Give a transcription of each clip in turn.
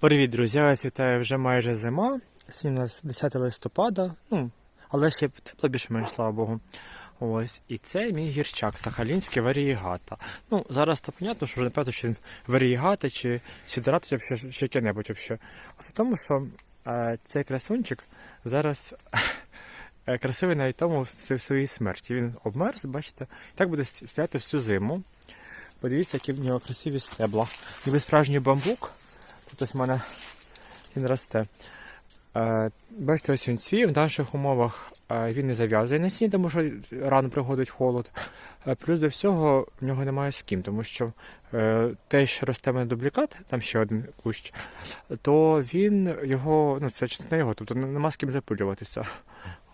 Привіт, друзі! Я вас вітаю вже майже зима. Сьогодні у нас 10 листопада, ну, але ще тепло більш-менш, слава Богу. Ось, і це мій гірчак, сахалінський варієгата. Ну, зараз то понятно, що вже не певно, що він варієгата чи сідората, чи. Вообще. А це тому, що е, цей красунчик зараз е, красивий навіть тому в своїй смерті. Він обмерз, бачите, так буде стояти всю зиму. Подивіться, які в нього красиві стебла. Ніби справжній бамбук. Тут ось в мене він росте. Е, бачите, ось він цвів. В наших умовах е, він не зав'язує насіння, тому що рано приходить холод. Е, плюс до всього в нього немає з ким, тому що те, що росте мене дублікат, там ще один кущ, то він його, ну це частина його, тобто нема з ким запилюватися.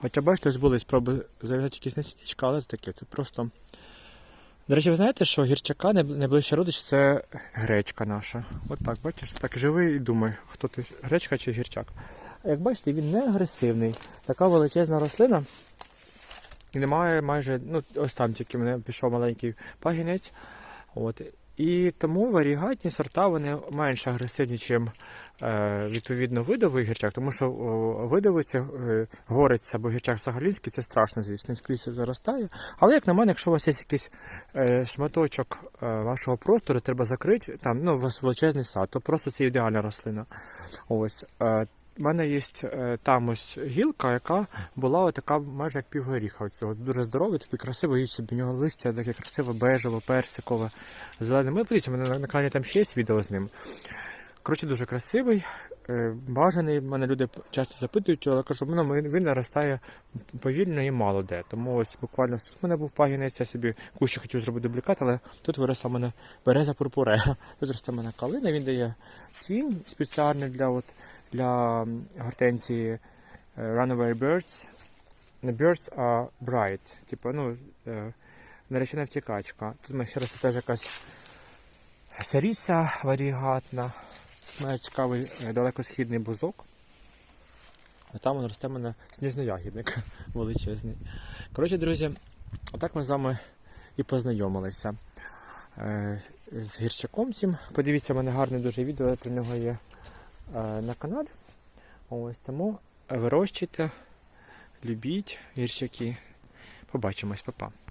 Хоча бачите, були спроби зав'язати якісь насіннячка, але таке, це просто. До речі, ви знаєте, що гірчака най- найближчий родич це гречка наша. От так, бачиш, так живий і думай, хто ти гречка чи гірчак. А як бачите, він не агресивний. Така величезна рослина. І немає майже, ну ось там тільки в мене пішов маленький пагінець. От. І тому варігатні сорта вони менш агресивні, ніж е, відповідно видовий гірчак, тому що це е, горець або гірчак сагалінський, це страшно, звісно, скрізь заростає. Але як на мене, якщо у вас є якийсь е, шматочок вашого простору, треба закрити, там ну, у вас величезний сад, то просто це ідеальна рослина. Ось. У мене є е, там ось гілка, яка була така майже як півгоріха. Цього дуже здоровий, такий красивий їсть собі нього листя, таке красиве, бежеве, персикове, зелене. Ми подивіться, мене на, на каналі там ще є відео з ним. Коротше, дуже красивий, бажаний. Мене люди часто запитують, але кажу, ну, він наростає повільно і мало де. Тому ось буквально тут в мене був пагінець, я собі кущі хотів зробити дублікат, але тут виросла мене береза пурпурея. Тут росте мене калина, він дає тінь спеціальний для, от, для м, гортензії е, Runaway Birds. Не birds, а bright. Типу, ну, е, наречена втікачка. Тут мене ще росте теж якась саріса варігатна. Має цікавий е, далекосхідний бузок. А там росте в мене сніжноягідник величезний. Коротше, друзі, отак ми з вами і познайомилися е, з гірчаком цим. Подивіться, в мене гарне дуже відео про нього є е, на каналі. Ось тому вирощуйте, любіть гірчаки. Побачимось, па-па.